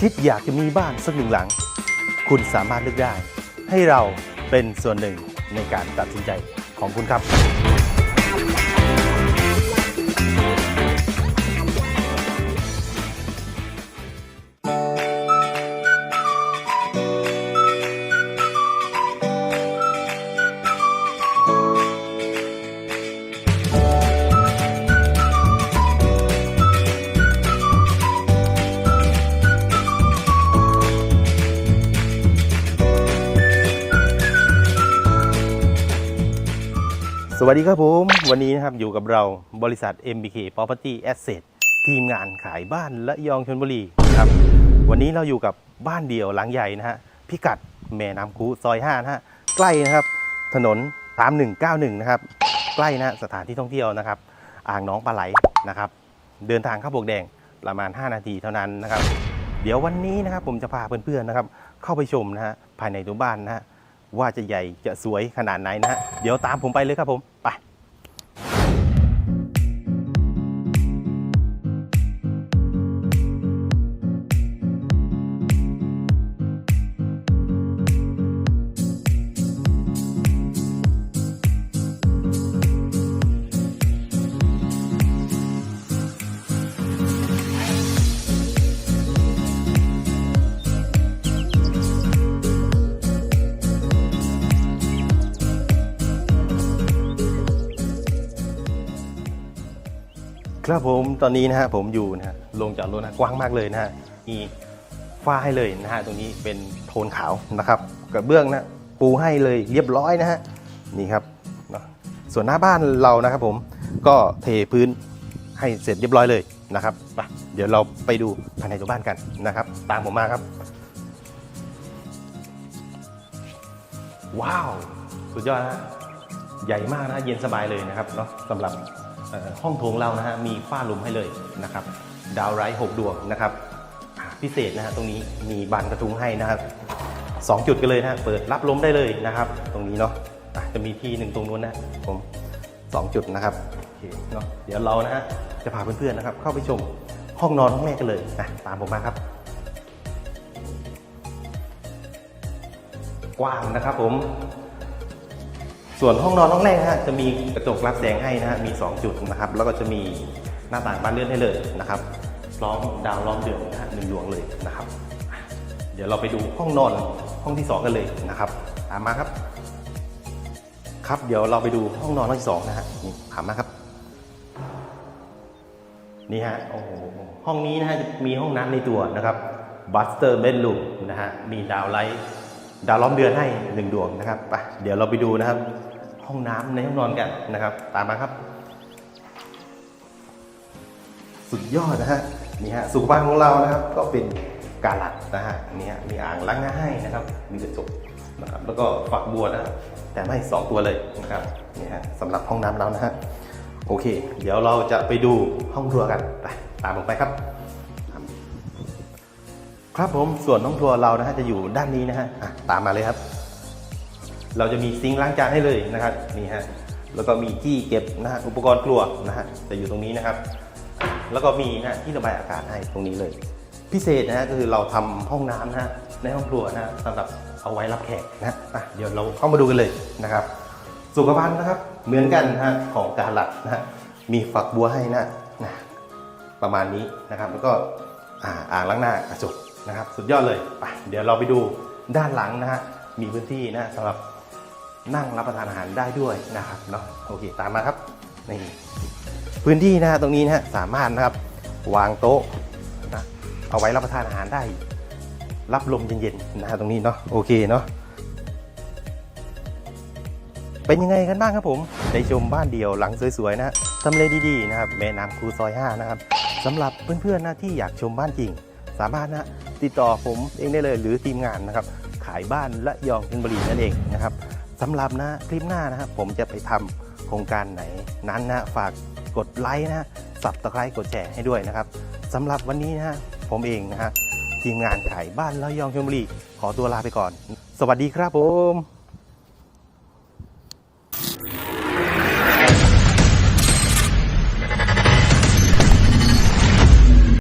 คิดอยากจะมีบ้านสักหนึ่งหลัง คุณสามารถเลือกได้ ให้เราเป็นส่วนหนึ่งในการตัดสินใจของคุณครับ สวัสดีครับผม วันนี้นะครับอยู่กับเราบริษัท MBK Property Asset ทีมงานขายบ้านและยองชนบุรีนะครับ วันนี้เราอยู่กับบ้านเดี่ยวหลังใหญ่นะฮะพิกัดแม่น้ำคูซอย5นะฮะใกล้นะครับถนน 3191 นะครับ ใกล้นะสถานที่ท่องเที่ยวนะครับ อ่างน้องปลาไหลนะครับ เดินทางเข้าบวกแดงประมาณ 5 นาทีเท่านั้นนะครับ เดี๋ยววันนี้นะครับผมจะพาเพื่อนๆนะครับเข้าไปชมนะฮะภายในตัวบ้านนะฮะ ว่าจะใหญ่จะสวยขนาดไหนนะฮะเดี๋ยวตามผมไปเลยครับผมไป ครับผมตอนนี้นะฮะผมอยู่นะฮะลงจากรถนะกว้างมากเลยนะฮะมีฝ้าให้เลยนะฮะตรงนี้เป็นโทนขาวนะครับกระเบื้องนะปูให้เลยเรียบร้อยนะฮะนี่ครับเนาะส่วนหน้าบ้านเรานะครับผมก็เทพื้นให้เสร็จเรียบร้อยเลยนะครับไปเดี๋ยวเราไปดูภายในตัวบ้านกันนะครับ ตามผมมาครับ ว้าว สุดยอดนะฮะใหญ่มากนะเย็นสบายเลยนะครับเนาะสำหรับ ห้องโถงเรานะฮะมีฝ้าลุมให้เลยนะครับ ดาวไร้หกดวงนะครับพิเศษนะฮะตรงนี้มีบานกระทุงให้นะครับสองจุดกันเลยนะเปิดรับลมได้เลยนะครับ ตรงนี้เนาะจะมีที่หนึ่งตรงนู้นนะผมสองจุดนะครับโอเคเนาะเดี๋ยวเรานะฮะจะพาเพื่อนๆนะครับ เข้าไปชมห้องนอนห้องแรกกันเลยนะตามผมมาครับ กว้างนะครับผม ส่วนห้องนอนห้องแรกนะฮะจะมีกระจกรับแสงให้นะฮะมี 2 จุดนะครับ แล้วก็จะมีหน้าต่างบานเลื่อนให้เลยนะครับพร้อมดาวล้อมเดือนนะฮะหนึ่งดวงเลยนะครับ เดี๋ยวเราไปดูห้องนอนห้องที่ 2 กันเลยนะครับตามมาครับ ครับเดี๋ยวเราไปดูห้องนอนห้องที่สองนะฮะนี่ถามมาครับ นี่ฮะโอ้โหห้องนี้นะฮะจะมีห้องน้ำในตัวนะครับบัสเตอร์เบด o ูมนะฮะมีดาวไลท์ ดาวล้อมเดือนให้หนึ่งดวงนะครับไปเดี๋ยวเราไปดูนะครับ ห้องน้ำในห้องนอนกันนะครับ ตามมาครับ สุดยอดนะฮะนี่ฮะสุขภาพของเรานะครับ ก็เป็นกาลัดนะฮะนี่ฮะมีอ่างล้างหน้าให้นะครับ มีกระจกนะครับแล้วก็ฝักบัวนะแต่ไม่สองตัวเลยนะครับนี่ฮะสำหรับห้องน้ำเรานะฮะโอเค เดี๋ยวเราจะไปดูห้องครัวกันไปตามผมไปครับ ครับผมส่วนห้องครัวเรานะฮะจะอยู่ด้านนี้นะฮะะตามมาเลยครับ เราจะมีซิงค์ล้างจานให้เลยนะครับนี่ฮะแล้วก็มีที่เก็บนะฮะอุปกรณ์ครัวนะฮะจะอยู่ตรงนี้นะครับ แล้วก็มีนะฮะที่ระบายอากาศให้ตรงนี้เลย พิเศษนะฮะก็คือเราทำห้องน้ำนะฮะในห้องครัวนะฮะสำหรับเอาไว้รับแขกนะฮะอะเดี๋ยวเราเข้ามาดูกันเลยนะครับ สุขภัณฑ์นะครับ เหมือนกันนะฮะของกาหลัดนะฮะมีฝักบัวให้นะนะประมาณนี้นะครับ แล้วก็อ่าอ่างล้างหน้ากระจก นะครับ สุดยอดเลยไปเดี๋ยวเราไปดูด้านหลังนะฮะมีพื้นที่นะสำหรับนั่งรับประทานอาหารได้ด้วยนะครับเนาะโอเคตามมาครับนี่พื้นที่นะฮะตรงนี้นะฮะสามารถนะครับวางโต๊ะนะเอาไว้รับประทานอาหารได้ รับลมเย็นๆนะฮะตรงนี้เนาะโอเคเนาะเป็นยังไงกันบ้างครับผมได้ชมบ้านเดี่ยวหลังสวยๆนะทำเลดีๆนะครับแม่น้ำคูซอย 5 นะครับสำหรับเพื่อนๆนะที่อยากชมบ้านจริง สามารถนะติดต่อผมเองได้เลยหรือทีมงานนะครับ ขายบ้านและยองเพชรบุรีนั่นเองนะครับสำหรับนะคลิปหน้านะครับผมจะไปทำโครงการไหนนั้นนะฝากกดไลค์นะสับตะไคร้กดแชร์ให้ด้วยนะครับสำหรับวันนี้นะฮะผมเองนะฮะทีมงานขายบ้านและยองเพชรบุรีขอตัวลาไปก่อน สวัสดีครับผม